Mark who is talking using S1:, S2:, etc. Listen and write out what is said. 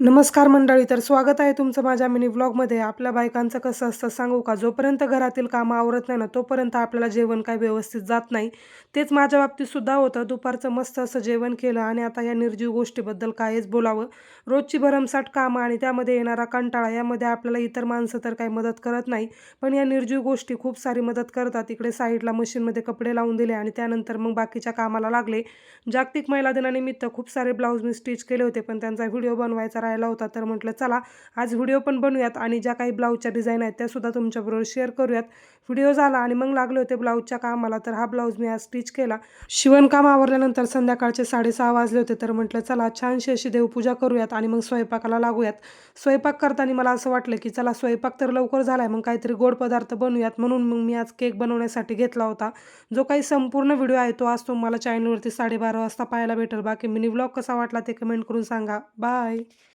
S1: नमस्कार मंडळी तर स्वागत आहे तुमचं माझ्या मिनी व्लॉगमध्ये आपल्या बायकांचं कसं असतं सांगू का? जोपर्यंत घरातील कामं आवरत नाही ना तोपर्यंत आपल्याला जेवण काय व्यवस्थित जात नाही. तेच माझ्या बाबतीतसुद्धा होतं. दुपारचं मस्त असं जेवण केलं आणि आता या निर्जीव गोष्टीबद्दल कायच बोलावं. रोजची भरमसाठ कामं आणि त्यामध्ये येणारा कंटाळा यामध्ये आपल्याला इतर माणसं तर काही मदत करत नाही. पण या निर्जीव गोष्टी खूप सारी मदत करतात. इकडे साईडला मशीनमध्ये कपडे लावून दिले आणि त्यानंतर मग बाकीच्या कामाला लागले. जागतिक महिला दिनानिमित्त खूप सारे ब्लाऊज मी स्टिच केले होते पण त्यांचा व्हिडिओ बनवायचा करायला होता तर म्हटलं चला आज व्हिडिओ पण बनवूयात आणि ज्या काही ब्लाऊजच्या डिझाईन आहेत त्यासुद्धा तुमच्याबरोबर शेअर करूयात. व्हिडिओ झाला आणि मग लागले होते ब्लाऊजच्या कामाला तर हा ब्लाऊज मी आज स्टिच केला. शिवणकाम आवरल्यानंतर संध्याकाळचे साडेसहा वाजले होते तर म्हटलं चला छानशी अशी देवपूजा करूयात आणि मग स्वयंपाकाला लागूयात. स्वयंपाक करताना मला असं वाटलं की चला स्वयंपाक तर लवकर झाला आहे मग काहीतरी गोड पदार्थ बनवूयात. म्हणून मग मी आज केक बनवण्यासाठी घेतला होता. जो काही संपूर्ण व्हिडिओ आहे तो आज तुम्हाला चॅनलवरती साडेबारा वाजता पाहायला भेटेल. बाकी मिनी व्लॉग कसा वाटला ते कमेंट करून सांगा. बाय!